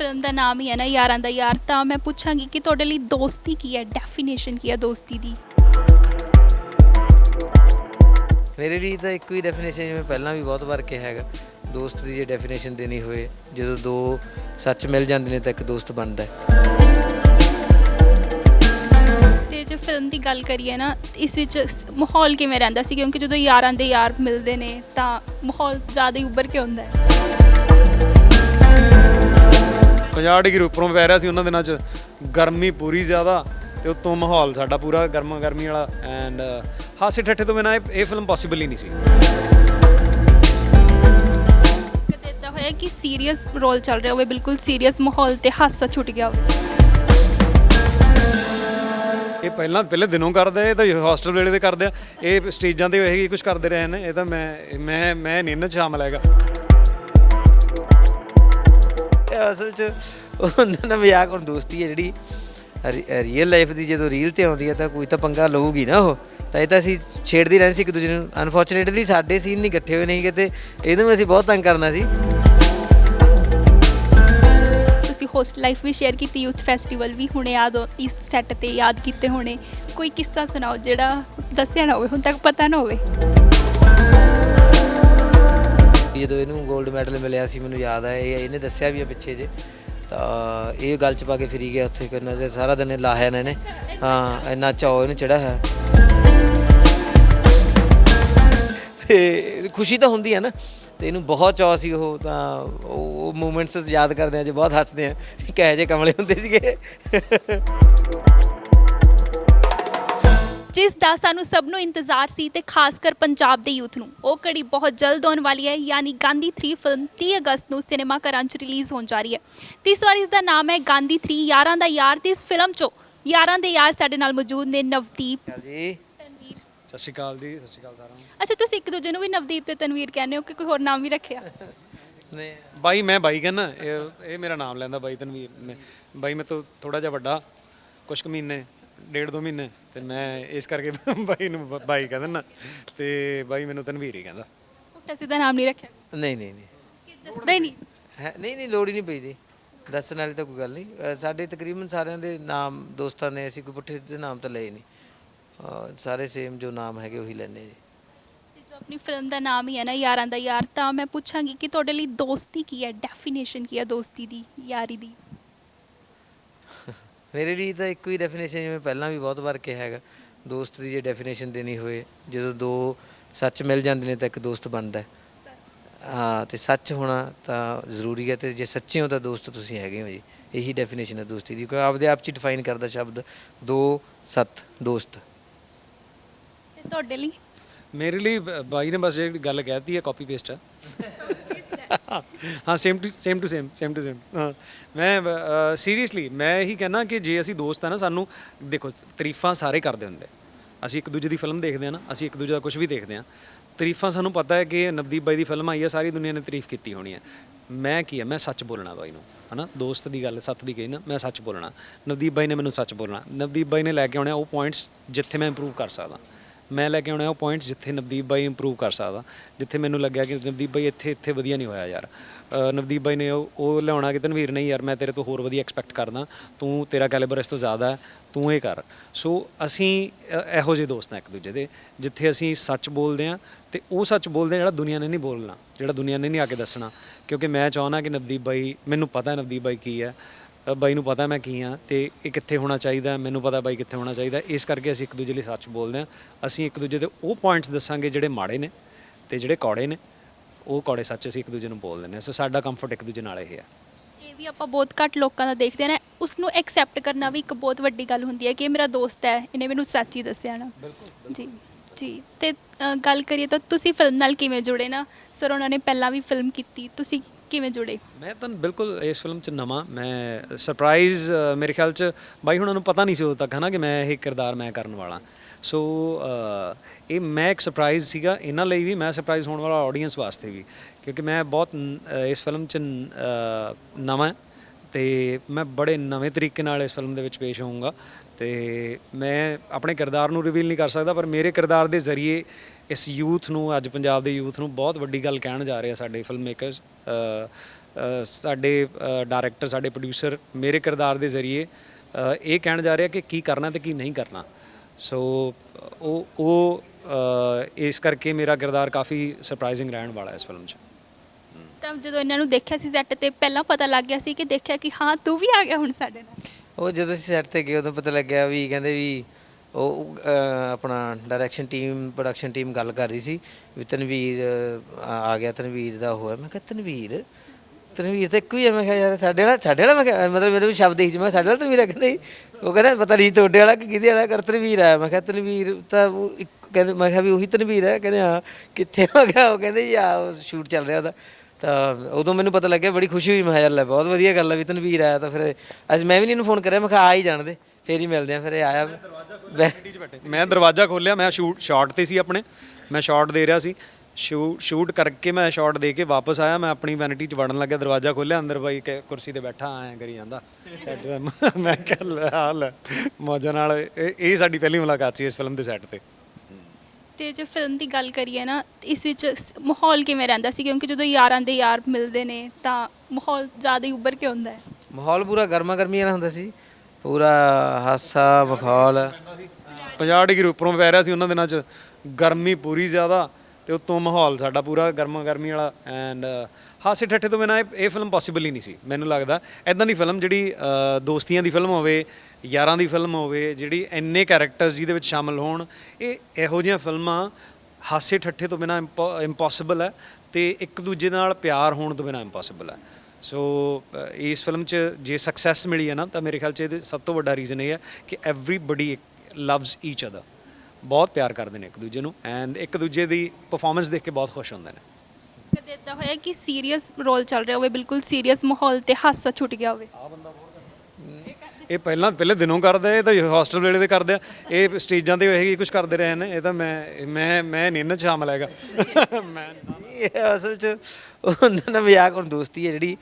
Film ਦਾ ਨਾਮ ਹੀ ਹੈ ਨਾ ਯਾਰਾਂ ਦਾ ਯਾਰ ਤਾਂ ਮੈਂ ਪੁੱਛਾਂਗੀ ਕਿ ਤੁਹਾਡੇ ਲਈ ਦੋਸਤੀ ਕੀ ਹੈ? ਡੈਫੀਨੇਸ਼ਨ ਕੀ ਹੈ ਦੋਸਤੀ ਦੀ? ਮੇਰੇ ਲਈ ਤਾਂ ਇੱਕੋ ਹੀ ਡੈਫੀਨੇਸ਼ਨ ਜਿਵੇਂ ਪਹਿਲਾਂ ਵੀ ਬਹੁਤ ਵਾਰ ਕਿਹਾ ਹੈਗਾ ਦੋਸਤ ਦੀ ਜੇ ਡੈਫੀਨੇਸ਼ਨ ਦੇਣੀ ਹੋਏ ਜਦੋਂ ਦੋ ਸੱਚ ਮਿਲ ਜਾਂਦੇ ਨੇ ਤਾਂ ਇੱਕ ਦੋਸਤ ਬਣਦਾ ਹੈ। ਤੇ ਜੇ ਫਿਲਮ ਦੀ ਗੱਲ ਕਰੀਏ ਨਾ ਇਸ ਵਿੱਚ ਮਾਹੌਲ ਕਿਵੇਂ ਰਹਿੰਦਾ ਸੀ? ਕਿਉਂਕਿ ਜਦੋਂ ਯਾਰਾਂ ਦੇ ਯਾਰ ਮਿਲਦੇ ਨੇ ਤਾਂ ਮਾਹੌਲ ਜ਼ਿਆਦਾ ਹੀ ਉੱਭਰ ਕੇ ਹੁੰਦਾ ਹੈ। 50 ਡਿਗਰੀ ਉੱਪਰੋਂ ਪੈ ਰਿਹਾ ਸੀ ਉਹਨਾਂ ਦਿਨਾਂ 'ਚ। ਗਰਮੀ ਪੂਰੀ ਜ਼ਿਆਦਾ ਤੇ ਉਤੋਂ ਮਾਹੌਲ ਸਾਡਾ ਪੂਰਾ ਗਰਮਾ ਗਰਮੀ ਵਾਲਾ ਐਂਡ ਹਾਸੇ ਠੱਠੇ ਤੋਂ ਬਿਨਾਂ ਇਹ ਫਿਲਮ ਪੋਸੀਬਲ ਹੀ ਨਹੀਂ ਸੀ। ਕਦੇ ਇਦਾਂ ਹੋਇਆ ਕਿ ਸੀਰੀਅਸ ਰੋਲ ਚੱਲ ਰਿਹਾ ਹੋਵੇ ਬਿਲਕੁਲ ਸੀਰੀਅਸ ਮਾਹੌਲ ਤੇ ਹਾਸਾ ਛੁੱਟ ਗਿਆ ਹੋਵੇ। ਇਹ ਪਹਿਲਾਂ ਪਹਿਲੇ ਦਿਨੋਂ ਕਰਦੇ ਇਹ ਤਾਂ ਹੌਸਟਲ ਵੇਲੇ ਦੇ ਕਰਦੇ ਆ। ਇਹ ਸਟੇਜਾਂ ਤੇ ਇਹੀ ਕੁਝ ਕਰਦੇ ਰਹੇ ਨੇ ਇਹ ਤਾਂ ਮੈਂ ਮੈਂ ਮੈਂ ਨਹੀਂ ਇਹਨਾਂ ਸ਼ਾਮਲ ਹੈਗਾ ਅਸਲ 'ਚ ਉਹ ਹੁੰਦਾ ਮਜ਼ਾਕ ਹੁਣ ਦੋਸਤੀ ਹੈ ਜਿਹੜੀ। ਰੀਅਲ ਲਾਈਫ ਦੀ ਜਦੋਂ ਰੀਲ ਤੇ ਆਉਂਦੀ ਹੈ ਤਾਂ ਕੋਈ ਤਾਂ ਪੰਗਾ ਲਊਗੀ ਨਾ ਉਹ। ਤਾਂ ਇਹ ਤਾਂ ਅਸੀਂ ਛੇੜਦੀ ਰਹਿੰਦੇ ਸੀ ਇੱਕ ਦੂਜੇ ਨੂੰ। ਅਨਫੋਰਚੂਨੇਟਲੀ ਸਾਡੇ ਸੀਨ ਨਹੀਂ ਇਕੱਠੇ ਹੋਏ ਨਹੀਂ ਕਿਤੇ ਇਹਨੂੰ ਅਸੀਂ ਬਹੁਤ ਤੰਗ ਕਰਨਾ ਸੀ। ਤੁਸੀਂ ਹੋਸਟ ਲਾਈਫ ਵੀ ਸ਼ੇਅਰ ਕੀਤੀ ਯੂਥ ਫੈਸਟੀਵਲ ਵੀ ਹੁਣੇ ਯਾਦ ਇਸ ਸੈੱਟ ਤੇ ਯਾਦ ਕੀਤੇ ਹੋਣੇ। ਕੋਈ ਕਿੱਸਾ ਸੁਣਾਓ ਜਿਹੜਾ ਦੱਸਿਆ ਨਾ ਹੋਵੇ, ਹੁਣ ਤੱਕ ਪਤਾ ਨਾ ਹੋਵੇ। ਜਦੋਂ ਇਹਨੂੰ 골ਡ ਮੈਡਲ ਮਿਲਿਆ ਸੀ, ਮੈਨੂੰ ਯਾਦ ਆ, ਇਹ ਇਹਨੇ ਦੱਸਿਆ ਵੀ ਆ ਪਿੱਛੇ ਜੇ। ਤਾਂ ਇਹ ਗੱਲ ਚ ਪਾ ਕੇ ਫਿਰੀ ਗਿਆ ਉੱਥੇ ਕਰਨਾ ਤੇ ਸਾਰਾ ਦਿਨ ਇਹ ਲਾਹਿਆ ਨੇ। ਇਹਨੇ ਹਾਂ, ਇੰਨਾ ਚਾਅ ਇਹਨੂੰ ਚੜਾ ਹੈ ਤੇ ਖੁਸ਼ੀ ਤਾਂ ਹੁੰਦੀ ਹੈ ਨਾ, ਤੇ ਇਹਨੂੰ ਬਹੁਤ ਚਾਅ ਸੀ ਉਹ, ਤਾਂ ਉਹ ਮੂਮੈਂਟਸ ਯਾਦ ਕਰਦੇ ਆ, ਜੇ ਬਹੁਤ ਹੱਸਦੇ ਆ। ਕਹੇ ਜੇ ਕਮਲੇ ਹੁੰਦੇ ਸੀਗੇ। ਜਿਸ ਦਾ ਸਾਨੂੰ ਸਭ ਨੂੰ ਇੰਤਜ਼ਾਰ ਸੀ ਤੇ ਖਾਸ ਕਰ ਪੰਜਾਬ ਦੇ ਯੂਥ ਨੂੰ। ਉਹ ਕੜੀ ਬਹੁਤ ਜਲਦ ਆਉਣ ਵਾਲੀ ਹੈ ਯਾਨੀ ਗਾਂਧੀ 3 ਫਿਲਮ 30 ਅਗਸਤ ਨੂੰ ਸਿਨੇਮਾ ਘਰਾਂ 'ਚ ਰਿਲੀਜ਼ ਹੋਣ ਜਾ ਰਹੀ ਹੈ। ਤੇ ਇਸ ਵਾਰ ਇਸ ਦਾ ਨਾਮ ਹੈ ਗਾਂਧੀ 3 ਯਾਰਾਂ ਦਾ ਯਾਰ ਤੇ ਇਸ ਫਿਲਮ 'ਚੋਂ ਯਾਰਾਂ ਦੇ ਯਾਰ ਸਾਡੇ ਨਾਲ ਮੌਜੂਦ ਨੇ ਨਵਦੀਪ। ਜੀ ਤਨਵੀਰ। ਸਤਿ ਸ਼੍ਰੀ ਅਕਾਲ ਜੀ ਸਤਿ ਸ਼੍ਰੀ ਅਕਾਲ ਸਾਰਿਆਂ ਨੂੰ। ਅੱਛਾ ਤੁਸੀਂ ਇੱਕ ਦੂਜੇ ਨੂੰ ਵੀ ਨਵਦੀਪ ਤੇ ਤਨਵੀਰ ਕਹਿੰਦੇ ਹੋ ਕਿ ਕੋਈ ਹੋਰ ਨਾਮ ਵੀ ਰੱਖਿਆ? ਨੇ ਬਾਈ ਮੈਂ ਬਾਈ ਕਹਿੰਦਾ ਇਹ ਇਹ ਮੇਰਾ ਨਾਮ ਲੈਂਦਾ ਬਾਈ ਤਨਵੀਰ। ਨੇ ਬਾਈ ਮੈਂ ਤੋਂ ਥੋੜਾ ਜਿਹਾ ਵੱਡਾ ਕੁਝ ਕੁ ਮਹੀਨੇ ਡੇਢ ਦੋ ਮਹੀਨੇ ਤੇ ਮੈਂ ਇਸ ਕਰਕੇ ਬਾਈ ਨੂੰ ਬ- ਬਾਈ ਕਹਿ ਦਿੰਦਾ ਤੇ ਬਾਈ ਮੈਨੂੰ ਤਨਵੀਰ ਹੀ ਕਹਿੰਦਾ। ਪੁੱਠਾ ਸਿੱਧਾ ਨਾਮ ਨਹੀਂ ਰੱਖਿਆ। ਨਹੀਂ ਨਹੀਂ ਨਹੀਂ। ਕਿ ਦੱਸਦਾ ਹੀ ਨਹੀਂ। ਹੈ ਨਹੀਂ ਨਹੀਂ ਲੋੜ ਹੀ ਨਹੀਂ ਪਈ ਜੀ। ਦੱਸਣ ਵਾਲੀ ਤਾਂ ਕੋਈ ਗੱਲ ਨਹੀਂ। ਅ, ਸਾਡੇ ਤਕਰੀਬਨ ਸਾਰਿਆਂ ਦੇ ਨਾਮ ਦੋਸਤਾਂ ਨੇ ਅਸੀਂ ਕੋਈ ਪੁੱਠੇ ਦੇ ਨਾਮ ਤਾਂ ਲਏ ਨਹੀਂ। ਅ, ਸਾਰੇ ਸੇਮ ਜੋ ਨਾਮ ਹੈਗੇ ਉਹੀ ਜੀ। ਤੇ ਜੋ ਆਪਣੀ ਫਿਲਮ ਦਾ ਨਾਮ ਹੀ ਹੈ ਨਾ ਯਾਰਾਂ ਦਾ ਯਾਰ ਤਾਂ ਮੈਂ ਪੁੱਛਾਂਗੀ ਕਿ ਤੁਹਾਡੇ ਲਈ ਦੋਸਤੀ ਕੀ ਹੈ? ਡੈਫੀਨੇਸ਼ਨ ਕੀ ਹੈ ਦੋਸਤੀ ਦੀ ਯਾਰੀ ਦੀ? ਮੇਰੇ ਲਈ ਤਾਂ ਇੱਕੋ ਹੀ ਡੈਫੀਨੇਸ਼ਨ ਜਿਵੇਂ ਪਹਿਲਾਂ ਵੀ ਬਹੁਤ ਵਾਰ ਕਿਹਾ ਹੈਗਾ ਦੋਸਤ ਦੀ ਜੇ ਡੈਫੀਨੇਸ਼ਨ ਦੇਣੀ ਹੋਏ ਜਦੋਂ ਦੋ ਸੱਚ ਮਿਲ ਜਾਂਦੇ ਨੇ ਤਾਂ ਇੱਕ ਦੋਸਤ ਬਣਦਾ ਹੈ। ਹਾਂ ਤੇ ਸੱਚ ਹੋਣਾ ਤਾਂ ਜ਼ਰੂਰੀ ਹੈ ਤੇ ਜੇ ਸੱਚੇ ਹੋ ਤਾਂ ਦੋਸਤ ਤੁਸੀਂ ਹੈਗੇ ਹੋ ਜੀ। ਇਹੀ ਡੈਫੀਨੇਸ਼ਨ ਹੈ ਦੋਸਤੀ ਦੀ ਕੋਈ ਆਪਦੇ ਆਪ ਚ ਡਿਫਾਈਨ ਕਰਦਾ ਸ਼ਬਦ ਦੋ ਸੱਤ ਦੋਸਤ। ਤੇ ਤੁਹਾਡੇ ਲਈ? ਮੇਰੇ ਲਈ ਬਾਈ ਨੇ ਬਸ ਜਿਹੜੀ ਗੱਲ ਕਹਿਤੀ ਹੈ ਕਾਪੀ ਪੇਸਟ ਹੈ। ਹਾਂ same to same to same same to same ਹਾਂ, ਮੈਂ ਸੀਰੀਅਸਲੀ ਮੈਂ ਇਹੀ ਕਹਿਣਾ ਕਿ ਜੇ ਅਸੀਂ ਦੋਸਤ ਆ ਨਾ, ਸਾਨੂੰ, ਦੇਖੋ, ਤਾਰੀਫਾਂ ਸਾਰੇ ਕਰਦੇ ਹੁੰਦੇ। ਅਸੀਂ ਇੱਕ ਦੂਜੇ ਦੀ ਫਿਲਮ ਦੇਖਦੇ ਆ ਨਾ, ਅਸੀਂ ਇੱਕ ਦੂਜੇ ਦਾ ਕੁਝ ਵੀ ਦੇਖਦੇ ਆ। ਤਾਰੀਫਾਂ ਸਾਨੂੰ ਪਤਾ ਹੈ ਕਿ ਨਵਦੀਪ ਬਾਈ ਦੀ ਫਿਲਮ ਆਈ ਹੈ ਸਾਰੀ ਦੁਨੀਆ ਨੇ ਤਾਰੀਫ ਕੀਤੀ ਹੋਣੀ ਹੈ ਮੈਂ ਕੀ ਹੈ ਮੈਂ ਸੱਚ ਬੋਲਣਾ ਬਾਈ ਨੂੰ, ਹਨਾ? ਦੋਸਤ ਦੀ ਗੱਲ, ਸੱਤ ਦੀ ਕਹੀ ਨਾ, ਮੈਂ ਸੱਚ ਬੋਲਣਾ। ਨਵਦੀਪ ਬਾਈ ਨੇ ਮੈਨੂੰ ਸੱਚ ਬੋਲਣਾ। ਨਵਦੀਪ ਬਾਈ ਨੇ ਲੈ ਕੇ ਆਉਣੇ ਉਹ ਪੁਆਇੰਟਸ ਜਿੱਥੇ ਮੈਂ ਇੰਪਰੂਵ ਕਰ ਸਕਦਾ। ਮੈਂ ਲੈ ਕੇ ਆਉਣਾ ਉਹ ਪੁਆਇੰਟਸ ਜਿੱਥੇ ਨਵਦੀਪ ਬਾਈ ਇੰਪਰੂਵ ਕਰ ਸਕਦਾ। ਜਿੱਥੇ ਮੈਨੂੰ ਲੱਗਿਆ ਕਿ ਨਵਦੀਪ ਬਾਈ ਇੱਥੇ ਇੱਥੇ ਵਧੀਆ ਨਹੀਂ ਹੋਇਆ ਯਾਰ। ਨਵਦੀਪ ਬਾਈ ਨੇ ਉਹ ਉਹ ਲਿਆਉਣਾ ਕਿ ਤਨਵੀਰ, ਨਹੀਂ ਯਾਰ, ਮੈਂ ਤੇਰੇ ਤੋਂ ਹੋਰ ਵਧੀਆ ਐਕਸਪੈਕਟ ਕਰਦਾ। ਤੂੰ ਤੇਰਾ ਕੈਲੀਬਰ ਇਸ ਤੋਂ ਜ਼ਿਆਦਾ ਹੈ। ਤੂੰ ਇਹ ਕਰ। ਸੋ ਅਸੀਂ ਇਹੋ ਜਿਹੇ ਦੋਸਤ ਹਾਂ ਇੱਕ ਦੂਜੇ ਦੇ, ਜਿੱਥੇ ਅਸੀਂ ਸੱਚ ਬੋਲਦੇ ਹਾਂ ਤੇ ਉਹ ਸੱਚ ਬੋਲਦੇ ਹਾਂ ਜਿਹੜਾ ਦੁਨੀਆ ਨੇ ਨਹੀਂ ਬੋਲਣਾ, ਜਿਹੜਾ ਦੁਨੀਆ ਨੇ ਨਹੀਂ ਆ ਕੇ ਦੱਸਣਾ। ਕਿਉਂਕਿ ਮੈਂ ਚਾਹੁੰਦਾ ਕਿ ਨਵਦੀਪ ਬਾਈ ਮੈਨੂੰ ਪਤਾ ਨਵਦੀਪ ਬਾਈ ਕੀ ਹੈ। ਬਾਈ ਨੂੰ ਪਤਾ ਮੈਂ ਕੀ ਹਾਂ ਤੇ ਇਹ ਕਿੱਥੇ ਹੋਣਾ ਚਾਹੀਦਾ ਮੈਨੂੰ ਪਤਾ ਬਾਈ ਕਿੱਥੇ ਹੋਣਾ ਚਾਹੀਦਾ। ਇਸ ਕਰਕੇ ਅਸੀਂ ਇੱਕ ਦੂਜੇ ਲਈ ਸੱਚ ਬੋਲਦੇ ਹਾਂ ਅਸੀਂ ਇੱਕ ਦੂਜੇ ਦੇ ਉਹ ਪੁਆਇੰਟਸ ਦੱਸਾਂਗੇ ਜਿਹੜੇ ਮਾੜੇ ਨੇ ਤੇ ਜਿਹੜੇ ਕੌੜੇ ਨੇ ਉਹ ਕੌੜੇ ਸੱਚ ਅਸੀਂ ਇੱਕ ਦੂਜੇ ਨੂੰ ਬੋਲ ਦਿੰਦੇ ਹਾਂ ਸੋ ਸਾਡਾ ਕੰਫਰਟ ਇੱਕ ਦੂਜੇ ਨਾਲ ਇਹ ਹੈ ਇਹ ਵੀ ਆਪਾਂ ਬਹੁਤ ਘੱਟ ਲੋਕਾਂ ਦਾ ਦੇਖਦੇ ਨਾ ਉਸ ਨੂੰ ਐਕਸੈਪਟ ਕਰਨਾ ਵੀ ਇੱਕ ਬਹੁਤ ਵੱਡੀ ਗੱਲ ਹੁੰਦੀ ਹੈ ਕਿ ਇਹ ਮੇਰਾ ਦੋਸਤ ਹੈ ਇਹਨੇ ਮੈਨੂੰ ਸੱਚ ਹੀ ਦੱਸਿਆ ਨਾ। ਬਿਲਕੁਲ ਜੀ ਜੀ। ਤੇ ਅ, ਗੱਲ ਕਰੀਏ ਤਾਂ ਤੁਸੀਂ ਫਿਲਮ ਨਾਲ ਕਿਵੇਂ ਜੁੜੇ ਨਾ? ਸਰ ਉਹਨਾਂ ਨੇ ਪਹਿਲਾਂ ਵੀ ਫਿਲਮ ਕੀਤੀ ਤੁਸੀਂ ਕਿਵੇਂ ਜੁੜੇ? ਮੈਂ ਤਾਂ ਬਿਲਕੁਲ ਇਸ ਫਿਲਮ 'ਚ ਨਵਾਂ। ਮੈਂ ਸਰਪ੍ਰਾਈਜ਼ ਮੇਰੇ ਖਿਆਲ 'ਚ ਬਾਈ ਹੁਣਾਂ ਨੂੰ ਪਤਾ ਨਹੀਂ ਸੀ ਉਦੋਂ ਤੱਕ, ਹਨਾ, ਕਿ ਮੈਂ ਇਹ ਕਿਰਦਾਰ ਮੈਂ ਕਰਨ ਵਾਲਾ। ਸੋ ਇਹ ਮੈਂ ਇੱਕ ਸਰਪ੍ਰਾਈਜ਼ ਸੀਗਾ। ਇਹਨਾਂ ਲਈ ਵੀ ਮੈਂ ਸਰਪ੍ਰਾਈਜ਼ ਹੋਣ ਵਾਲਾ ਆਡੀਅנס ਵਾਸਤੇ ਵੀ। ਕਿਉਂਕਿ ਮੈਂ ਬਹੁਤ ਇਸ ਫਿਲਮ 'ਚ ਨਵਾਂ ਤੇ ਮੈਂ ਬੜੇ ਨਵੇਂ ਤਰੀਕੇ ਨਾਲ ਇਸ ਫਿਲਮ ਦੇ ਵਿੱਚ ਪੇਸ਼ ਹੋਊਂਗਾ। ਤੇ ਮੈਂ ਆਪਣੇ ਕਿਰਦਾਰ ਨੂੰ ਰਿਵੀਲ ਨਹੀਂ ਕਰ ਸਕਦਾ, ਪਰ ਮੇਰੇ ਕਿਰਦਾਰ ਦੇ ਜ਼ਰੀਏ ਇਸ ਯੂਥ ਨੂੰ ਅੱਜ ਪੰਜਾਬ ਦੇ ਯੂਥ ਨੂੰ ਬਹੁਤ ਵੱਡੀ ਗੱਲ ਕਹਿਣ ਜਾ ਰਹੇ ਆ ਸਾਡੇ ਫਿਲਮ ਮੇਕਰਸ ਅ, ਸਾਡੇ ਡਾਇਰੈਕਟਰ ਸਾਡੇ ਪ੍ਰੋਡਿਊਸਰ ਮੇਰੇ ਕਿਰਦਾਰ ਦੇ ਜ਼ਰੀਏ ਇਹ ਕਹਿਣ ਜਾ ਰਿਹਾ ਕਿ ਕੀ ਕਰਨਾ ਤੇ ਕੀ ਨਹੀਂ ਕਰਨਾ। ਸੋ ਉਹ ਉਹ ਇਸ ਕਰਕੇ ਮੇਰਾ ਕਿਰਦਾਰ ਕਾਫੀ ਸਰਪ੍ਰਾਈਜ਼ਿੰਗ ਰਹਿਣ ਵਾਲਾ ਹੈ ਇਸ ਫਿਲਮ 'ਚ। ਤਾਂ ਜਦੋਂ ਇਹਨਾਂ ਨੂੰ ਦੇਖਿਆ ਸੀ ਸੈੱਟ ਤੇ ਪਹਿਲਾਂ ਪਤਾ ਲੱਗ ਗਿਆ ਸੀ ਕਿ ਦੇਖਿਆ ਕਿ ਹਾਂ ਤੂੰ ਵੀ ਆ ਗਿਆ ਹੁਣ ਸਾਡੇ ਨਾਲ। ਉਹ ਜਦੋਂ ਅਸੀਂ ਸੈੱਟ ਤੇ ਗਏ ਉਦੋਂ ਪਤਾ ਲੱਗਿਆ ਵੀ ਕਹਿੰਦੇ ਵੀ ਉਹ ਅਹ, ਆਪਣਾ ਡਾਇਰੈਕਸ਼ਨ ਟੀਮ ਪ੍ਰੋਡਕਸ਼ਨ ਟੀਮ ਗੱਲ ਕਰ ਰਹੀ ਸੀ ਵੀ ਤਨਵੀਰ ਅਹ, ਆ ਗਿਆ ਤਨਵੀਰ ਦਾ ਹੋਇਆ ਮੈਂ ਕਿਹਾ ਤਨਵੀਰ? ਤਨਵੀਰ ਤਾਂ ਇੱਕੋ ਹੀ ਹੈ। ਮੈਂ ਕਿਹਾ ਯਾਰ ਸਾਡੇ ਵਾਲਾ ਸਾਡੇ ਵਾਲਾ? ਮੈਂ ਕਿਹਾ ਮਤਲਬ ਮੇਰੇ ਵੀ ਸ਼ਬਦ ਹੀ ਸੀ। ਮੈਂ ਕਿਹਾ ਸਾਡੇ ਵਾਲਾ ਤਨਵੀਰ ਆ ਜੀ। ਉਹ ਕਹਿੰਦਾ ਪਤਾ ਨਹੀਂ ਤੁਹਾਡੇ ਵਾਲਾ ਕਿ ਕਿਹਦੇ ਵਾਲਾ? ਕਰ ਤਨਵੀਰ ਆ ਮੈਂ ਕਿਹਾ ਤਨਵੀਰ ਤਾਂ ਉਹ ਇੱਕ ਕਹਿੰਦੇ ਮੈਂ ਕਿਹਾ ਵੀ ਉਹੀ ਤਨਵੀਰ ਹੈ? ਕਹਿੰਦੇ ਹਾਂ ਕਿੱਥੇ? ਹੋ ਗਿਆ ਉਹ ਕਹਿੰਦੇ ਜੀ ਆ ਸ਼ੂਟ ਚੱਲ ਰਿਹਾ ਉਹਦਾ। ਤਾਂ ਉਦੋਂ ਮੈਨੂੰ ਪਤਾ ਲੱਗਿਆ ਬੜੀ ਖੁਸ਼ੀ ਹੋਈ। ਮੈਂ ਕਿਹਾ ਯਾਰ ਲੈ ਬਹੁਤ ਵਧੀਆ ਗੱਲ ਆ ਵੀ ਤਨਵੀਰ ਆਇਆ ਤਾਂ ਫਿਰ ਅੱਜ ਮੈਂ ਵੀ ਨਹੀਂ ਇਹਨੂੰ ਫੋਨ ਕਰਿਆ। ਮੈਂ ਕਿਹਾ ਆ ਹੀ ਜਾਣ ਦੇ ਫੇਰ ਹੀ ਮਿਲਦੇ ਆ ਫਿਰ ਇਹ ਆਇਆ। ਮੈਂ- ਮੈਂ ਦਰਵਾਜ਼ਾ ਖੋਲ੍ਹਿਆ ਮੈਂ ਸ਼ੂਟ ਸ਼ਾਟ ਤੇ ਸੀ ਆਪਣੇ। ਮੈਂ ਸ਼ਾਟ ਦੇ ਰਿਹਾ ਸੀ। ਸ਼ੂਟ ਸ਼ੂਟ ਕਰਕੇ ਮੈਂ ਸ਼ਾਟ ਦੇ ਕੇ ਵਾਪਸ ਆਇਆ ਮੈਂ ਆਪਣੀ ਵੈਨਿਟੀ 'ਚ ਵੜਨ ਲੱਗਿਆ ਦਰਵਾਜ਼ਾ ਖੋਲ੍ਹਿਆ ਅੰਦਰ ਬਾਈ ਕਿ ਕੁਰਸੀ ਤੇ ਬੈਠਾ ਆਇਆ ਕਰੀ ਜਾਂਦਾ। ਸੈੱਟ ਤੇ ਮੈਂ ਕਿਹਾ ਲੈ ਆ ਲੈ ਮੌਜਾਂ ਨਾਲ ਇਹ ਇਹ ਸਾਡੀ ਪਹਿਲੀ ਮੁਲਾਕਾਤ ਸੀ ਇਸ ਫਿਲਮ ਦੇ ਸੈੱਟ ਤੇ। ਤੇ ਜੇ ਫਿਲਮ ਦੀ ਗੱਲ ਕਰੀਏ ਨਾ ਇਸ ਵਿੱਚ ਸ- ਮਾਹੌਲ ਕਿਵੇਂ ਰਹਿੰਦਾ ਸੀ? ਕਿਉਂਕਿ ਜਦੋਂ ਯਾਰਾਂ ਦੇ ਯਾਰ ਮਿਲਦੇ ਨੇ ਤਾਂ ਮਾਹੌਲ ਜ਼ਿਆਦਾ ਹੀ ਉੱਭਰ ਕੇ ਹੁੰਦਾ ਹੈ। ਮਾਹੌਲ ਪੂਰਾ ਗਰਮਾ ਗਰਮੀ ਵਾਲਾ ਹੁੰਦਾ ਸੀ। ਪੂਰਾ ਹਾਸਾ ਮਖੌਲ 50 ਡਿਗਰੀ ਉੱਪਰੋਂ ਪੈ ਰਿਹਾ ਸੀ ਉਹਨਾਂ ਦਿਨਾਂ 'ਚ। ਗਰਮੀ ਪੂਰੀ ਜ਼ਿਆਦਾ ਤੇ ਉਤੋਂ ਮਾਹੌਲ ਸਾਡਾ ਪੂਰਾ ਗਰਮਾ ਗਰਮੀ ਵਾਲਾ ਐਂਡ ਹਾਸੇ ਠੱਠੇ ਤੋਂ ਬਿਨਾਂ ਇਹ ਇਹ ਫਿਲਮ ਪੋਸੀਬਲ ਹੀ ਨਹੀਂ ਸੀ, ਮੈਨੂੰ ਲੱਗਦਾ। ਐਦਾਂ ਦੀ ਫਿਲਮ ਜਿਹੜੀ ਦੋਸਤੀਆਂ ਦੀ ਫਿਲਮ ਹੋਵੇ, ਯਾਰਾਂ ਦੀ ਫਿਲਮ ਹੋਵੇ, ਜਿਹੜੀ ਇੰਨੇ ਕੈਰੈਕਟਰਸ ਜਿਹਦੇ ਵਿੱਚ ਸ਼ਾਮਲ ਹੋਣ, ਇਹ ਇਹੋ ਜਿਹੀਆਂ ਫਿਲਮਾਂ ਹਾਸੇ ਠੱਠੇ ਤੋਂ ਬਿਨਾਂ ਇੰਪੋਸੀਬਲ ਹੈ ਤੇ ਇੱਕ ਦੂਜੇ ਨਾਲ ਪਿਆਰ ਹੋਣ ਤੋਂ ਬਿਨਾਂ ਇੰਪੋਸੀਬਲ ਹੈ। ਸੋ ਇਸ ਫਿਲਮ 'ਚ ਜੇ ਸਕਸੈਸ ਮਿਲੀ ਹੈ ਨਾ ਤਾਂ ਮੇਰੇ ਖਿਆਲ 'ਚ ਇਹਦੇ ਸਭ ਤੋਂ ਵੱਡਾ ਰੀਜ਼ਨ ਇਹ ਹੈ ਕਿ ਐਵਰੀਬਡੀ ਲਵਸ ਈਚ ਅਦਰ ਬਹੁਤ ਪਿਆਰ ਕਰਦੇ ਨੇ ਇੱਕ ਦੂਜੇ ਨੂੰ ਐਂਡ ਇੱਕ ਦੂਜੇ ਦੀ ਪਰਫਾਰਮੈਂਸ ਦੇਖ ਕੇ ਬਹੁਤ ਖੁਸ਼ ਹੁੰਦੇ ਨੇ। ਕਦੇ ਇਦਾਂ ਹੋਇਆ ਕਿ ਸੀਰੀਅਸ ਰੋਲ ਚੱਲ ਰਿਹਾ ਹੋਵੇ ਬਿਲਕੁਲ ਸੀਰੀਅਸ ਮਾਹੌਲ ਤੇ ਹਾਸਾ ਛੁੱਟ ਗਿਆ ਹੋਵੇ? ਇਹ ਪਹਿਲਾਂ ਪਹਿਲੇ ਦਿਨੋਂ ਕਰਦੇ ਆ, ਇਹ ਤਾਂ ਹੋਸਟਲ ਵੇਲੇ ਦੇ ਕਰਦੇ ਆ। ਇਹ ਸਟੇਜਾਂ ਤੇ ਇਹੀ ਕੁਝ ਕਰਦੇ ਰਹੇ ਨੇ ਇਹ ਤਾਂ ਮੈਂ ਮੈਂ ਮੈਂ ਨਹੀਂ ਇਹਨਾਂ 'ਚ ਸ਼ਾਮਲ ਹੈਗਾ। ਮੈਂ ਇਹ ਅਸਲ 'ਚ ਉਹ ਹੁੰਦਾ ਨਾ ਮਜ਼ਾਕ ਹੁਣ ਦੋਸਤੀ ਹੈ ਜਿਹੜੀ।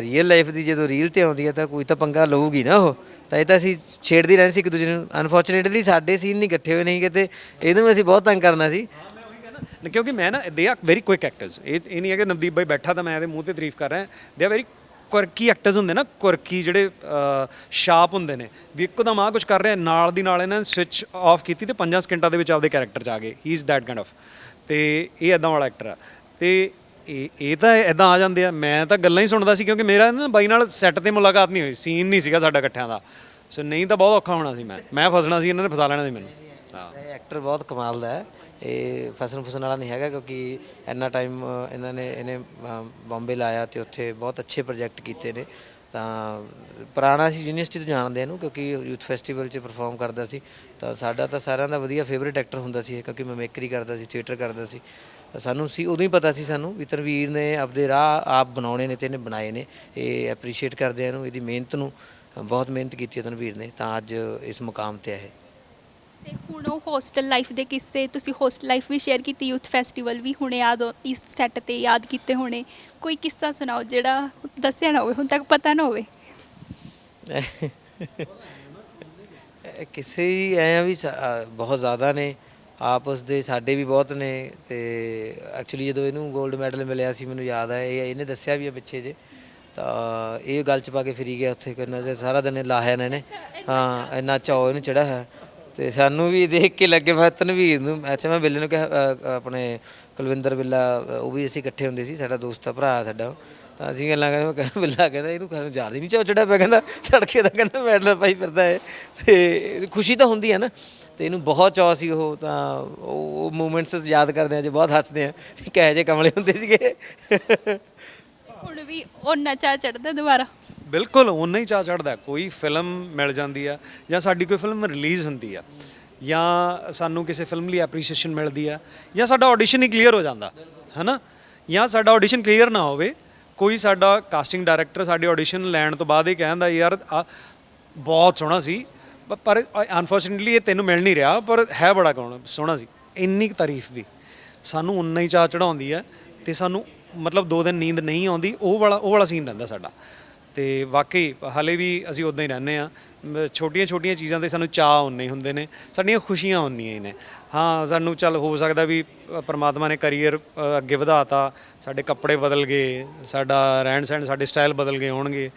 ਰੀਅਲ ਲਾਈਫ ਦੀ ਜਦੋਂ ਰੀਲ ਤੇ ਆਉਂਦੀ ਹੈ ਤਾਂ ਕੋਈ ਤਾਂ ਪੰਗਾ ਲਊਗੀ ਨਾ ਉਹ। ਤਾਂ ਇਹ ਤਾਂ ਅਸੀਂ ਛੇੜਦੀ ਰਹਿੰਦੇ ਸੀ ਇੱਕ ਦੂਜੇ ਨੂੰ। ਅਨਫੋਰਚੂਨੇਟਲੀ ਸਾਡੇ ਸੀਨ ਨਹੀਂ ਇਕੱਠੇ ਹੋਏ ਨਹੀਂ ਕਿਤੇ ਇਹਨੂੰ ਅਸੀਂ ਬਹੁਤ ਤੰਗ ਕਰਨਾ ਸੀ। ਕਿਉਂਕਿ ਮੈਂ ਨਾ they are very quick actors ਇਹ ਇਹ ਨਹੀਂ ਹੈ ਕਿ ਨਵਦੀਪ ਭਾਈ ਬੈਠਾ ਤਾਂ ਮੈਂ ਇਹਦੇ ਮੂੰਹ ਤੇ ਤਾਰੀਫ ਕਰ ਰਿਹਾ। ਦੇ ਆਰ ਵੈਰੀ ਕੁਰਕੀ ਐਕਟਰਸ ਹੁੰਦੇ ਨਾ, ਕੁਰਕੀ ਜਿਹੜੇ ਸ਼ਾਰਪ ਹੁੰਦੇ ਨੇ, ਵੀ ਇੱਕੋ ਦਮ ਆ ਕੁਝ ਕਰ ਰਿਹਾ ਨਾਲ ਦੀ ਨਾਲ ਇਹਨਾਂ ਨੇ ਸਵਿਚ ਆਫ ਕੀਤੀ ਤੇ 5 ਸਕਿੰਟਾਂ ਦੇ ਵਿੱਚ ਆਪਦੇ ਕੈਰੈਕਟਰ 'ਚ ਆ ਗਏ he is that kind of ਤੇ ਇਹ ਐਦਾਂ ਵਾਲਾ ਐਕਟਰ ਆ। ਤੇ ਇਹ ਇਹ ਤਾਂ ਐਦਾਂ ਆ ਜਾਂਦੇ ਆ, ਮੈਂ ਤਾਂ ਗੱਲਾਂ ਹੀ ਸੁਣਦਾ ਸੀ ਕਿਉਂਕਿ ਮੇਰਾ ਨਾ ਬਾਈ ਨਾਲ ਸੈੱਟ ਤੇ ਮੁਲਾਕਾਤ ਨਹੀਂ ਹੋਈ ਸੀਨ ਨਹੀਂ ਸੀਗਾ ਸਾਡਾ ਇਕੱਠਿਆਂ ਦਾ। ਸੋ ਨਹੀਂ ਤਾਂ ਬਹੁਤ ਔਖਾ ਹੋਣਾ ਸੀ ਮੈਂ ਮੈਂ ਫਸਣਾ ਸੀ, ਇਹਨਾਂ ਨੇ ਫਸਾ ਲੈਣਾ ਸੀ ਮੈਨੂੰ। ਹਾਂ। ਐਕਟਰ ਬਹੁਤ ਕਮਾਲ ਦਾ ਹੈ। ਇਹ ਫਸਣ ਫਸਣ ਵਾਲਾ ਨਹੀਂ ਹੈਗਾ ਕਿਉਂਕਿ ਇੰਨਾ ਟਾਈਮ ਇਹਨਾਂ ਨੇ ਇਹਨੇ ਅ, ਬੰਬੇ ਲਾਇਆ ਤੇ ਉੱਥੇ ਬਹੁਤ ਅੱਛੇ ਪ੍ਰੋਜੈਕਟ ਕੀਤੇ ਨੇ। ਤਾਂ ਪੁਰਾਣਾ ਸੀ ਯੂਨੀਵਰਸਿਟੀ ਤੋਂ ਜਾਣਦੇ ਇਹਨੂੰ ਕਿਉਂਕਿ ਯੂਥ ਫੈਸਟੀਵਲ 'ਚ ਪਰਫਾਰਮ ਕਰਦਾ ਸੀ। ਤਾਂ ਸਾਡਾ ਤਾਂ ਸਾਰਿਆਂ ਦਾ ਵਧੀਆ ਫੇਵਰਿਟ ਐਕਟਰ ਹੁੰਦਾ ਸੀ ਇਹ ਕਿਉਂਕਿ ਮੇਕਰੀ ਕਰਦਾ ਸੀ ਥੀਏਟਰ ਕਰਦਾ ਸੀ। ਤਾਂ ਸਾਨੂੰ ਸੀ ਉਦੋਂ ਹੀ ਪਤਾ ਸੀ ਸਾਨੂੰ ਵੀ ਤਨਵੀਰ ਨੇ ਆਪਦੇ ਰਾਹ ਆਪ ਬਣਾਉਣੇ ਨੇ ਤੇ ਇਹਨੇ ਬਣਾਏ ਨੇ। ਇਹ ਐਪਰੀਸ਼ੀਏਟ ਕਰਦੇ ਆ ਇਹਨੂੰ ਇਹਦੀ ਮਿਹਨਤ ਨੂੰ ਬਹੁਤ ਮਿਹਨਤ ਕੀਤੀ ਹੈ ਤਨਵੀਰ ਨੇ। ਤਾਂ ਅੱਜ ਇਸ ਮੁਕਾਮ ਤੇ ਹੈ ਹੁਣ ਉਹ ਹੋਸਟਲ ਲਾਈਫ ਦੇ ਕਿੱਸੇ ਤੁਸੀਂ ਹੋਸਟਲ ਲਾਈਫ ਵੀ ਸ਼ੇਅਰ ਕੀਤੀ ਯੂਥ ਫੈਸਟੀਵਲ ਵੀ ਹੁਣੇ ਯਾਦ ਹੋ- ਇਸ ਸੈੱਟ ਤੇ ਯਾਦ ਕੀਤੇ ਹੋਣੇ। ਕੋਈ ਕਿੱਸਾ ਸੁਣਾਓ ਜਿਹੜਾ ਦੱਸਿਆ ਨਾ ਹੋਵੇ ਹੁਣ ਤੱਕ ਪਤਾ ਨਾ ਹੋਵੇ। ਇਹ ਕਿਸੇ ਹੀ ਐ ਆ ਵੀ ਸਾ- ਅ, ਬਹੁਤ ਜ਼ਿਆਦਾ ਨੇ। ਆਪਸ ਦੇ ਸਾਡੇ ਵੀ ਬਹੁਤ ਨੇ ਤੇ ਐਕਚੁਅਲੀ ਜਦੋਂ ਇਹਨੂੰ 골ਡ ਮੈਡਲ ਮਿਲਿਆ ਸੀ ਮੈਨੂੰ ਯਾਦ ਆ ਇਹ ਇਹਨੇ ਦੱਸਿਆ ਵੀ ਆ ਪਿੱਛੇ ਜੇ। ਤਾਂ ਇਹ ਗੱਲ ਚ ਪਾ ਕੇ ਫਿਰੀ ਗਿਆ ਉੱਥੇ ਕਰਨਾ ਤੇ ਸਾਰਾ ਦਿਨ ਇਹ ਲਾਹਿਆ ਨੇ ਇਹਨੇ। ਹਾਂ ਇੰਨਾ ਚਾਅ ਇਹਨੂੰ ਚੜਾ ਹੈ ਤੇ ਸਾਨੂੰ ਵੀ ਦੇਖ ਕੇ ਲੱਗੇ ਮੈਂ ਤਨਵੀਰ ਨੂੰ ਅੱਛਾ ਮੈਂ ਬਿੱਲੇ ਨੂੰ ਕਿਹਾ ਅ, ਆਪਣੇ ਕੁਲਵਿੰਦਰ ਬਿੱਲਾ ਅ, ਉਹ ਵੀ ਅਸੀਂ ਇਕੱਠੇ ਹੁੰਦੇ ਸੀ ਸਾਡਾ ਦੋਸਤ ਆ ਭਰਾ ਸਾਡਾ ਤਾਂ ਅਸੀਂ ਗੱਲਾਂ ਕਰਦੇ ਮੈਂ ਕਹਿੰਦਾ ਬਿੱਲਾ ਕਹਿੰਦਾ ਇਹਨੂੰ ਖਾਣ ਜਾਰਦੀ ਨਹੀਂ ਚਾਹ ਚੜਾ ਪਿਆ ਕਹਿੰਦਾ ਤੜਕੇ ਦਾ ਕਹਿੰਦਾ ਮੈਡਲ ਪਾਈ ਫਿਰਦਾ ਹੈ ਤੇ ਖੁਸ਼ੀ ਤਾਂ ਹੁੰਦੀ ਹੈ ਨਾ ਤੇ ਇਹਨੂੰ ਬਹੁਤ ਚਾਅ ਸੀ ਉਹ ਤਾਂ ਉਹ ਮੂਮੈਂਟਸ ਯਾਦ ਕਰਦੇ ਆ ਜੇ ਬਹੁਤ ਹੱਸਦੇ ਆ ਕਿ ਕਹੇ ਜੇ ਕਮਲੇ ਹੁੰਦੇ ਸੀਗੇ। ਹੁਣ ਵੀ ਉਹਨਾਂ ਚਾਹ ਚੜਦਾ ਦੁਬਾਰਾ। ਬਿਲਕੁਲ ਉਨਾ ਹੀ ਚਾਹ ਚੜਦਾ ਕੋਈ ਫਿਲਮ ਮਿਲ ਜਾਂਦੀ ਆ ਜਾਂ ਸਾਡੀ ਕੋਈ ਫਿਲਮ ਰਿਲੀਜ਼ ਹੁੰਦੀ ਆ ਜਾਂ ਸਾਨੂੰ ਕਿਸੇ ਫਿਲਮ ਲਈ ਐਪਰੀਸ਼ੀਏਸ਼ਨ ਮਿਲਦੀ ਆ ਜਾਂ ਸਾਡਾ ਆਡੀਸ਼ਨ ਹੀ ਕਲੀਅਰ ਹੋ ਜਾਂਦਾ, ਹੈਨਾ? ਜਾਂ ਸਾਡਾ ਆਡੀਸ਼ਨ ਕਲੀਅਰ ਨਾ ਹੋਵੇ, ਕੋਈ ਸਾਡਾ ਕਾਸਟਿੰਗ ਡਾਇਰੈਕਟਰ ਸਾਡੇ ਆਡੀਸ਼ਨ ਲੈਣ ਤੋਂ ਬਾਅਦ ਇਹ ਕਹਿੰਦਾ ਯਾਰ, ਆ ਬਹੁਤ ਸੋਹਣਾ ਸੀ, ਪ- ਪਰ ਅਨਫੋਰਚੂਨਟਲੀ ਇਹ ਤੈਨੂੰ ਮਿਲ ਨਹੀਂ ਰਿਹਾ, ਪਰ ਹੈ ਬੜਾ ਕੌਣ, ਸੋਹਣਾ ਸੀ। ਇੰਨੀ ਕੁ ਤਾਰੀਫ ਵੀ। ਸਾਨੂੰ ਉਨਾ ਹੀ ਚਾਹ ਚੜਾਉਂਦੀ ਹੈ ਤੇ ਸਾਨੂੰ ਮਤਲਬ ਦੋ ਦਿਨ ਨੀਂਦ ਨਹੀਂ ਆਉਂਦੀ, ਉਹ ਵਾਲਾ ਉਹ ਵਾਲਾ ਸੀਨ ਰਹਿੰਦਾ ਸਾਡਾ। ਤੇ ਵਾਕਈ ਹਾਲੇ ਵੀ ਅਸੀਂ ਉਦਾਂ ਹੀ ਰਹਿੰਦੇ ਆ ਛੋਟੀਆਂ ਛੋਟੀਆਂ ਚੀਜ਼ਾਂ 'ਤੇ ਸਾਨੂੰ ਚਾਹ ਉਨੇ ਹੁੰਦੇ ਨੇ। ਸਾਡੀਆਂ ਖੁਸ਼ੀਆਂ ਉਨੀਆਂ ਹੀ ਨੇ। ਹਾਂ, ਸਾਨੂੰ ਚੱਲ ਹੋ ਸਕਦਾ ਵੀ ਪਰਮਾਤਮਾ ਨੇ ਕੈਰੀਅਰ ਅੱਗੇ ਵਧਾਤਾ, ਸਾਡੇ ਕੱਪੜੇ ਬਦਲ ਗਏ, ਸਾਡਾ ਰਹਿਣ ਸਹਿਣ, ਸਾਡੇ ਸਟਾਈਲ ਬਦਲ ਗਏ ਹੋਣਗੇ।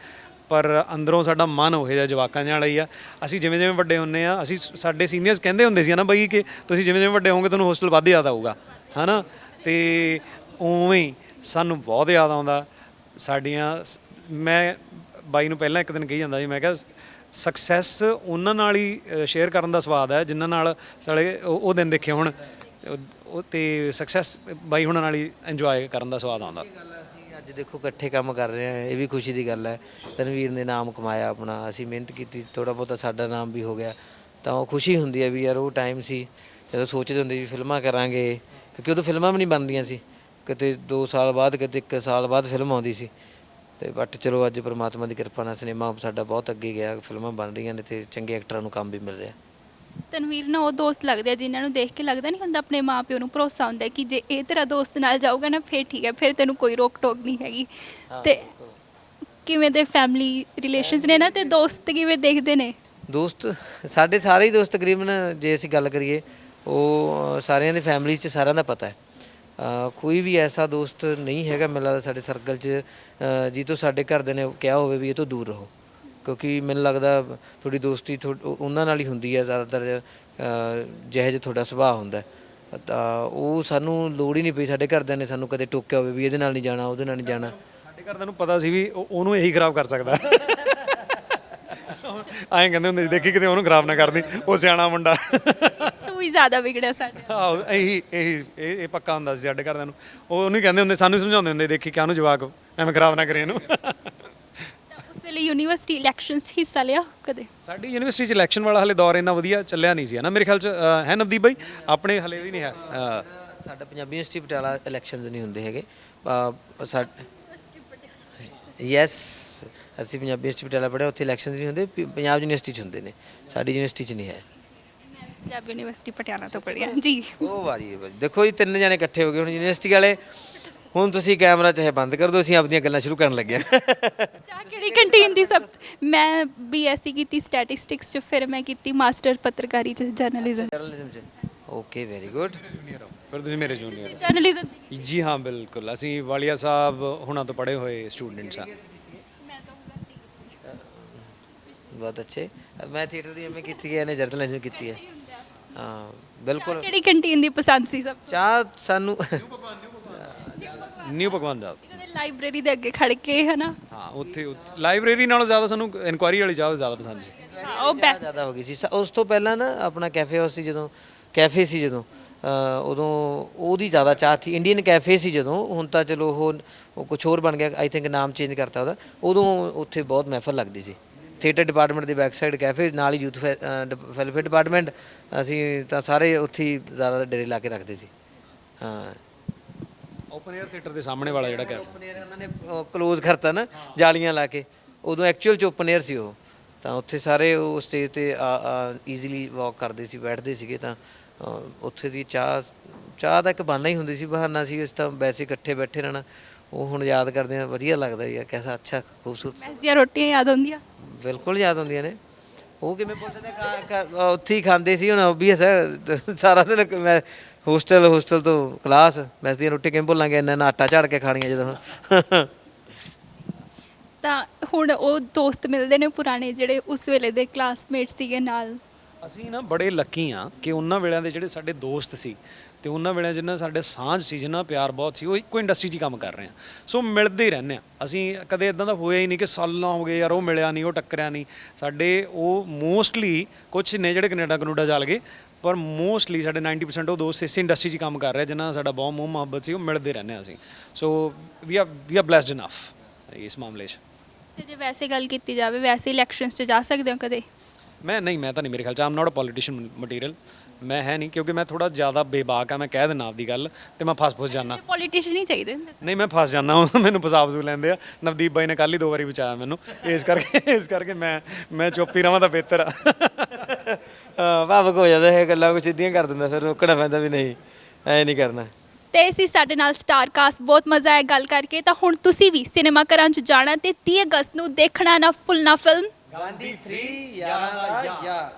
ਪਰ ਅੰਦਰੋਂ ਸਾਡਾ ਮਨ ਉਹ ਜਿਹਾ ਜਵਾਕਾਂ ਜਿਹਾ ਵਾਲਾ ਹੀ ਆ। ਅਸੀਂ ਜਿਵੇਂ ਜਿਵੇਂ ਵੱਡੇ ਹੁੰਨੇ ਆ, ਅਸੀਂ ਸਾਡੇ ਸੀਨੀਅਰਸ ਕਹਿੰਦੇ ਹੁੰਦੇ ਸੀ ਨਾ ਬਈ ਕਿ ਤੁਸੀਂ ਜਿਵੇਂ ਜਿਵੇਂ ਵੱਡੇ ਹੋਵੋਗੇ, ਤੁਹਾਨੂੰ ਹੋਸਟਲ ਵੱਧ ਯਾਦ ਆਊਗਾ। ਹਨਾ? ਤੇ ਉਵੇਂ ਹੀ ਸਾਨੂੰ ਬਹੁਤ ਯਾਦ ਆਉਂਦਾ। ਸਾਡੀਆਂ ਸ- ਮੈਂ ਬਾਈ ਨੂੰ ਪਹਿਲਾਂ ਇੱਕ ਦਿਨ ਕਹੀ ਜਾਂਦਾ ਸੀ, ਮੈਂ ਕਿਹਾ ਸਕਸੈਸ ਉਹਨਾਂ ਨਾਲ ਹੀ ਸ਼ੇਅਰ ਕਰਨ ਦਾ ਸਵਾਦ ਹੈ, ਜਿਨ੍ਹਾਂ ਨਾਲ ਸਾਲੇ ਉਹ ਦਿਨ ਦੇਖੇ ਹੁਣ। ਉਹ- ਉਹ ਤੇ ਸਕਸੈਸ ਬਾਈ ਹੁਣਾਂ ਨਾਲ ਹੀ ਇੰਜੋਏ ਕਰਨ ਦਾ ਸਵਾਦ ਆਉਂਦਾ। ਗੱਲ ਅਸੀਂ ਅੱਜ ਦੇਖੋ ਇਕੱਠੇ ਕੰਮ ਕਰ ਰਹੇ ਹਾਂ, ਇਹ ਵੀ ਖੁਸ਼ੀ ਦੀ ਗੱਲ ਹੈ। ਤਨਵੀਰ ਨੇ ਨਾਮ ਕਮਾਇਆ ਆਪਣਾ, ਅਸੀਂ ਮਿਹਨਤ ਕੀਤੀ ਥੋੜਾ ਬਹੁਤਾ ਸਾਡਾ ਨਾਮ ਵੀ ਹੋ ਗਿਆ। ਤਾਂ ਉਹ ਖੁਸ਼ੀ ਹੁੰਦੀ ਹੈ ਵੀ ਯਾਰ ਉਹ ਟਾਈਮ ਸੀ, ਜਦੋਂ ਸੋਚਦੇ ਹੁੰਦੇ ਵੀ ਫਿਲਮਾਂ ਕਰਾਂਗੇ, ਕਿਉਂਕਿ ਉਦੋਂ ਫਿਲਮਾਂ ਵੀ ਨਹੀਂ ਬਣਦੀਆਂ ਸੀ। ਕਿਤੇ 2 ਸਾਲ ਬਾਅਦ, ਕਿਤੇ 1 ਸਾਲ ਬਾਅਦ ਫਿਲਮ ਆਉਂਦੀ ਸੀ। ਤੇ ਬਟ ਚਲੋ ਅੱਜ ਪ੍ਰਮਾਤਮਾ ਦੀ ਕਿਰਪਾ ਨਾਲ ਸਿਨੇਮਾ ਸਾਡਾ ਬਹੁਤ ਅੱਗੇ ਗਿਆ ਫਿਲਮਾਂ ਬਣ ਰਹੀਆਂ ਨੇ ਤੇ ਚੰਗੇ ਐਕਟਰਾਂ ਨੂੰ ਕੰਮ ਵੀ ਮਿਲ ਰਿਹਾ। ਤਨਵੀਰ ਨਾ ਉਹ ਦੋਸਤ ਲੱਗਦੇ ਆ ਜਿਨ੍ਹਾਂ ਨੂੰ ਦੇਖ ਕੇ ਲੱਗਦਾ ਨਹੀਂ ਹੁੰਦਾ ਆਪਣੇ ਮਾਪਿਓ ਨੂੰ ਭਰੋਸਾ ਹੁੰਦਾ ਕਿ ਜੇ ਇਹ ਤੇਰਾ ਦੋਸਤ ਨਾਲ ਜਾਊਗਾ ਨਾ ਫਿਰ ਠੀਕ ਹੈ ਫਿਰ ਤੈਨੂੰ ਕੋਈ ਰੋਕ ਟੋਕ ਨਹੀਂ ਹੈਗੀ। ਤੇ ਕਿਵੇਂ ਦੇ ਫੈਮਿਲੀ ਰਿਲੇਸ਼ਨਸ ਨੇ ਨਾ ਤੇ ਦੋਸਤ ਕਿਵੇਂ ਦੇਖਦੇ ਨੇ? ਦੋਸਤ ਸਾਡੇ ਸਾਰੇ ਹੀ ਦੋਸਤ ਤਕਰੀਬਨ ਜੇ ਅਸੀਂ ਗੱਲ ਕਰੀਏ ਉਹ ਸਾਰਿਆਂ ਦੀ ਫੈਮਿਲੀ 'ਚ ਸਾਰਿਆਂ ਦਾ ਪਤਾ ਹੈ। ਕੋਈ ਵੀ ਐਸਾ ਦੋਸਤ ਨਹੀਂ ਹੈਗਾ ਮੈਨੂੰ ਲੱਗਦਾ ਸਾਡੇ ਸਰਕਲ 'ਚ ਜੀ ਤੋਂ ਸਾਡੇ ਘਰਦਿਆਂ ਨੇ ਕਿਹਾ ਹੋਵੇ ਵੀ ਇਹ ਤੋਂ ਦੂਰ ਰਹੋ। ਕਿਉਂਕਿ ਮੈਨੂੰ ਲੱਗਦਾ ਥੋੜੀ ਦੋਸਤੀ ਉਹਨਾਂ ਨਾਲ ਹੀ ਹੁੰਦੀ ਹੈ ਜ਼ਿਆਦਾਤਰ ਜਿਹੋ ਜਿਹਾ ਤੁਹਾਡਾ ਸੁਭਾਅ ਹੁੰਦਾ। ਤਾਂ ਉਹ ਸਾਨੂੰ ਲੋੜ ਹੀ ਨਹੀਂ ਪਈ ਸਾਡੇ ਘਰਦਿਆਂ ਨੇ ਸਾਨੂੰ ਕਦੇ ਟੋਕਿਆ ਹੋਵੇ ਵੀ ਇਹਦੇ ਨਾਲ ਨਹੀਂ ਜਾਣਾ ਉਹਦੇ ਨਾਲ ਨਹੀਂ ਜਾਣਾ। ਸਾਡੇ ਘਰਦਿਆਂ ਨੂੰ ਪਤਾ ਸੀ ਵੀ ਉਹ- ਉਹਨੂੰ ਇਹੀ ਖਰਾਬ ਕਰ ਸਕਦਾ। ਐਂ ਕਹਿੰਦੇ ਹੁੰਦੇ ਸੀ ਦੇਖੀ ਕਿਤੇ ਉਹਨੂੰ ਖਰਾਬ ਨਾ ਕਰਦੀ ਉਹ ਸਿਆਣਾ ਮੁੰਡਾ। ਤੂੰ ਹੀ ਜ਼ਿਆਦਾ ਵਿਗੜਿਆ ਸਾਡੇ ਆਹੋ ਇਹੀ ਇਹੀ ਇਹ ਇਹ ਪੱਕਾ ਹੁੰਦਾ ਸੀ ਸਾਡੇ ਘਰਦਿਆਂ ਨੂੰ। ਉਹ ਉਹਨੂੰ ਹੀ ਕਹਿੰਦੇ ਹੁੰਦੇ ਸਾਨੂੰ ਹੀ ਸਮਝਾਉਂਦੇ ਹੁੰਦੇ ਦੇਖੀ ਕਿਆ ਨੂੰ ਜਵਾਕ ਐਵੇਂ ਖਰਾਬ ਨਾ ਕਰੇ ਇਹਨੂੰ। ਤਾਂ ਉਸ ਵੇਲੇ ਯੂਨੀਵਰਸਿਟੀ ਇਲੈਕਸ਼ਨਸ ਹਿੱਸਾ ਲਿਆ ਕਦੇ? ਸਾਡੀ ਯੂਨੀਵਰਸਿਟੀ 'ਚ ਇਲੈਕਸ਼ਨ ਵਾਲਾ ਹਲੇ ਦੌਰ ਇੰਨਾ ਵਧੀਆ ਚੱਲਿਆ ਨਹੀਂ ਸੀ ਹਨਾ ਮੇਰੇ ਖਿਆਲ 'ਚ ਅ, ਹੈ ਨਵਦੀਪ ਬਾਈ? ਆਪਣੇ ਹਲੇ ਵੀ ਨਹੀਂ ਹੈ। ਅ, ਸਾਡਾ ਪੰਜਾਬੀ ਯੂਨੀਵਰਸਿਟੀ ਪਟਿਆਲਾ ਇਲੈਕਸ਼ਨਸ ਨਹੀਂ ਹੁੰਦੇ ਹੈਗੇ। ਯੈਸ ਅਸੀਂ ਪੰਜਾਬੀ ਯੂਨੀਵਰਸਿਟੀ ਪਟਿਆਲਾ ਪੜ੍ਹਿਆ ਉੱਥੇ ਇਲੈਕਸ਼ਨਸ ਨਹੀਂ ਹੁੰਦੇ ਪ- ਪੰਜਾਬ ਯੂਨੀਵਰਸਿਟੀ 'ਚ ਹੁੰਦੇ ਨੇ। ਸਾਡੀ ਯੂਨੀਵਰਸਿਟੀ 'ਚ ਨਹੀਂ ਹੈ। ਪੰਜਾਬ ਯੂਨੀਵਰਸਿਟੀ ਪਟਿਆਲਾ ਤੋਂ ਪੜ੍ਹਿਆ ਜੀ। ਉਹ ਵਾਰੀ ਹੈ ਬਾਜੀ ਦੇਖੋ ਜੀ ਤਿੰਨ ਜਣੇ ਇਕੱਠੇ ਹੋ ਗਏ ਹੁਣ ਯੂਨੀਵਰਸਿਟੀ ਵਾਲੇ। ਹੁਣ ਤੁਸੀਂ ਕੈਮਰਾ ਚਾਹੇ ਬੰਦ ਕਰ ਦਿਓ ਅਸੀਂ ਆਪਣੀਆਂ ਗੱਲਾਂ ਸ਼ੁਰੂ ਕਰਨ ਲੱਗੇ ਹਾਂ। ਚਾਹ ਕਿਹੜੀ ਕੰਟੀਨ ਦੀ ਸਭ ਮੈਂ ਬੀਐਸਸੀ ਕੀਤੀ ਸਟੈਟਿਸਟਿਕਸ ਚ ਫਿਰ ਮੈਂ ਕੀਤੀ ਮਾਸਟਰ ਪੱਤਰਕਾਰੀ ਚ ਜਰਨਲਿਜ਼ਮ ਜਰਨਲਿਜ਼ਮ 'ਚ। ਓਕੇ ਵੈਰੀ ਗੁੱਡ ਫਿਰ ਤੁਸੀਂ ਮੇਰੇ ਜੂਨੀਅਰ ਜਰਨਲਿਜ਼ਮ ਜੀ ਹਾਂ ਬਿਲਕੁਲ। ਅਸੀਂ ਵਾਲੀਆ ਸਾਹਿਬ ਹੁਣਾਂ ਤੋਂ ਪੜ੍ਹੇ ਹੋਏ ਸਟੂਡੈਂਟਸ ਆ ਬਹੁਤ ਅੱਛੇ। ਮੈਂ ਥੀਏਟਰ ਦੀ ਐਮਏ ਕੀਤੀ ਹੈ ਇਹਨੇ ਜਰਨਲਿਜ਼ਮ ਕੀਤੀ ਹੈ। ਹਾਂ ਬਿਲਕੁਲ। ਕਿਹੜੀ ਕੰਟੀਨ ਦੀ ਪਸੰਦ ਸੀ ਸਭ ਤੋਂ? ਚਾਹ ਸਾਨੂੰ ਨਿਊ ਭਗਵਾਨ ਕਦੇ ਲਾਇਬ੍ਰੇਰੀ ਦੇ ਅੱਗੇ ਖੜ ਕੇ ਹਨਾ? ਹਾਂ ਉੱਥੇ ਲਾਇਬ੍ਰੇਰੀ ਨਾਲੋਂ ਜ਼ਿਆਦਾ ਸਾਨੂੰ ਇਨਕੁਆਇਰੀ ਵਾਲੀ ਚਾਹ ਜ਼ਿਆਦਾ ਪਸੰਦ ਸੀ। ਹਾਂ, ਉਹ ਬੈਸਟ ਜ਼ਿਆਦਾ ਹੋ ਗਈ ਸੀ। ਸ- ਉਸ ਤੋਂ ਪਹਿਲਾਂ ਨਾ ਆਪਣਾ ਕੈਫੇ ਹਾਊਸ ਸੀ ਜਦੋਂ ਕੈਫੇ ਸੀ ਜਦੋਂ ਅ, ਉਦੋਂ ਉਹਦੀ ਜ਼ਿਆਦਾ ਚਾਹ ਸੀ। ਇੰਡੀਅਨ ਕੈਫੇ ਸੀ ਜਦੋਂ ਹੁਣ ਤਾਂ ਚਲੋ ਉਹ ਕੁਝ ਹੋਰ ਬਣ ਗਿਆ। ਆਈ ਥਿੰਕ ਨਾਮ ਚੇਂਜ ਕਰਤਾ ਉਹਦਾ। ਉਦੋਂ ਉੱਥੇ ਬਹੁਤ ਮਹਿਫਲ ਲੱਗਦੀ ਸੀ। ਥੀਏਟਰ ਡਿਪਾਰਟਮੈਂਟ ਦੀ ਬੈਕਸਾਈਡ ਕੈਫੇ ਨਾਲ ਹੀ ਯੂਥ ਵੈਲਫੇਅਰ ਡਿਪਾਰਟਮੈਂਟ ਅਸੀਂ ਤਾਂ ਸਾਰੇ ਉੱਥੇ ਹੀ ਜ਼ਿਆਦਾ ਡੇਰੇ ਲਾ ਕੇ ਰੱਖਦੇ ਸੀ। ਹਾਂ। ਓਪਨ 에ਅਰ ਥੀਏਟਰ ਦੇ ਸਾਹਮਣੇ ਵਾਲਾ ਜਿਹੜਾ ਕੈਫੇ ਓਪਨ 에ਅਰ ਇਹਨਾਂ ਨੇ ক্লোਜ਼ ਕਰਤਾ ਨਾ ਜਾਲੀਆਂ ਲਾ ਕੇ। ਉਦੋਂ ਐਕਚੁਅਲ ਚ ਓਪਨ 에ਅਰ ਸੀ ਉਹ। ਤਾਂ ਉੱਥੇ ਸਾਰੇ ਉਹ ਸਟੇਜ ਤੇ ਈਜ਼ੀਲੀ ਵਾਕ ਕਰਦੇ ਸੀ ਬੈਠਦੇ ਸੀਗੇ ਤਾਂ ਉੱਥੇ ਦੀ ਚਾਹ ਚਾਹ ਦਾ ਇੱਕ ਬਹਾਨਾ ਹੀ ਹੁੰਦੀ ਸੀ ਬਹਾਨਾ ਸੀ ਇਸ ਤਾਂ ਵੈਸੇ ਇਕੱਠੇ ਬੈਠੇ ਰਹਿਣਾ। ਉਹ ਹੁਣ ਯਾਦ ਕਰਦੇ ਆ ਵਧੀਆ ਲੱਗਦਾ ਯਾਰ ਕਿਹਦਾ ਅੱਛਾ ਖੂਬਸੂਰਤ। ਮੈਸ ਦੀਆਂ ਰੋਟੀਆਂ ਯਾਦ ਆਉਂਦੀਆਂ? ਬਿਲਕੁਲ ਯਾਦ ਹੁੰਦੀਆਂ ਨੇ। ਉਹ ਕਿਵੇਂ ਸਕਦੇ ਖਾ- ਖਾ- ਉੱਥੇ ਹੀ ਖਾਂਦੇ ਸੀ ਹੁਣ ਓਬਵੀਅਸ ਹੈ। ਸਾਰਾ ਦਿਨ ਮੈਂ ਹੋਸਟਲ ਹੋਸਟਲ ਤੋਂ ਕਲਾਸ ਮੈਸ ਦੀਆਂ ਰੋਟੀ ਕਿਵੇਂ ਭੁੱਲਾਂਗੇ ਇੰਨਾ ਇੰਨਾ ਆਟਾ ਝਾੜ ਕੇ ਖਾਣੀਆਂ ਜਦੋਂ। ਤਾਂ ਹੁਣ ਉਹ ਦੋਸਤ ਮਿਲਦੇ ਨੇ ਪੁਰਾਣੇ ਜਿਹੜੇ ਉਸ ਵੇਲੇ ਦੇ ਕਲਾਸਮੇਟ ਸੀਗੇ ਨਾਲ। ਅਸੀਂ ਨਾ ਬੜੇ ਲੱਕੀ ਆ ਕਿ ਉਹਨਾਂ ਵੇਲਿਆਂ ਦੇ ਜਿਹੜੇ ਸਾਡੇ ਦੋਸਤ ਸੀ ਤੇ ਉਹਨਾਂ ਵੇਲਿਆਂ ਜਿੰਨਾ ਸਾਡੇ ਸਾਂਝ ਸੀ ਜਿੰਨਾ ਪਿਆਰ ਬਹੁਤ ਸੀ ਉਹ ਇੱਕੋ ਇੰਡਸਟਰੀ 'ਚ ਹੀ ਕੰਮ ਕਰ ਰਹੇ ਆ। ਸੋ ਮਿਲਦੇ ਹੀ ਰਹਿੰਦੇ ਆ। ਅਸੀਂ ਕਦੇ ਇਦਾਂ ਦਾ ਹੋਇਆ ਹੀ ਨਹੀਂ ਕਿ ਸਾਲਾਂ ਹੋ ਗਏ ਯਾਰ ਉਹ ਮਿਲਿਆ ਨਹੀਂ ਉਹ ਟੱਕਰਿਆ ਨਹੀਂ। ਸਾਡੇ ਉਹ ਮੋਸਟਲੀ ਕੁਝ ਨੇ ਜਿਹੜੇ ਕੈਨੇਡਾ ਕਨੂਡਾ ਚੱਲ ਗਏ ਪਰ ਮੋਸਟਲੀ ਸਾਡੇ 90% ਉਹ ਦੋਸਤ ਇਸੇ ਇੰਡਸਟਰੀ 'ਚ ਕੰਮ ਕਰ ਰਹੇ ਨਾਲ ਸਾਡਾ ਬਹੁਤ ਮੋਹ ਮੁਹੱਬਤ ਸੀ ਉਹ ਮਿਲਦੇ ਰਹਿੰਦੇ ਆ ਅਸੀਂ। So we are we are blessed enough ਇਸ ਮਾਮਲੇ 'ਚ। ਤੇ ਜੇ ਵੈਸੇ ਗੱਲ ਕੀਤੀ ਜਾਵੇ ਵੈਸੇ ਇਲੈਕਸ਼ਨਸ 'ਚ ਜਾ ਸਕਦੇ ਹੋ ਕਦੇ? ਮੈਂ ਨਹੀਂ ਮੈਂ ਤਾਂ ਨਹੀਂ ਮੇਰੇ ਖਿਆਲ ਚ ਆਮ ਨਾਟ ਅ ਪੋਲੀਟੀਸ਼ੀਅਨ ਮਟੀਰੀਅਲ ਮੈਂ ਹੈ ਨਹੀਂ ਕਿਉਂਕਿ ਮੈਂ ਥੋੜਾ ਜ਼ਿਆਦਾ ਬੇਬਾਕ ਆ ਮੈਂ ਕਹਿ ਦਿੰਦਾ ਆਪਦੀ ਗੱਲ ਤੇ ਮੈਂ ਫਸ ਫਸ ਜਾਣਾ ਪੋਲੀਟੀਸ਼ੀਅਨ ਨਹੀਂ ਚਾਹੀਦੇ ਹੁੰਦੇ ਨਹੀਂ ਮੈਂ ਫਸ ਜਾਣਾ ਉਹ ਮੈਨੂੰ ਪਸਾਬ ਜ਼ੂ ਲੈਂਦੇ ਆ। ਨਵਦੀਪ ਬਾਈ ਨੇ ਕੱਲ ਹੀ ਦੋ ਵਾਰੀ ਬਚਾਇਆ ਮੈਨੂੰ ਇਸ ਕਰਕੇ ਇਸ ਕਰਕੇ ਮੈਂ ਮੈਂ ਚੁੱਪ ਹੀ ਰਵਾਂ ਤਾਂ ਬਿਹਤਰ ਆ। ਹਾਂ ਭਾਵਕ ਹੋ ਜਾਂਦਾ ਇਹ ਗੱਲਾਂ ਕੁਝ ਸਿੱਧੀਆਂ ਕਰ ਦਿੰਦਾ ਫਿਰ ਰੋਕਣਾ ਪੈਂਦਾ ਵੀ ਨਹੀਂ ਐ ਨਹੀਂ ਕਰਨਾ। ਤੇ ਤੇ ਇਹ ਸੀ ਸਾਡੇ ਨਾਲ ਸਟਾਰ ਕਾਸਟ ਬਹੁਤ ਮਜ਼ਾ ਆਇਆ ਗੱਲ ਕਰਕੇ ਤਾਂ ਹੁਣ ਤੁਸੀਂ ਵੀ ਸਿਨੇਮਾ ਘਰਾਂ 'ਚ ਜਾਣਾ ਤੇ 30 ਅਗਸਤ ਨੂੰ ਦੇਖਣਾ ਨਾ ਭੁੱਲਣਾ ਫਿਲਮ ਗਾਂਧੀ 3 ਯਾਰਾਂ ਦਾ ਯਾਰ।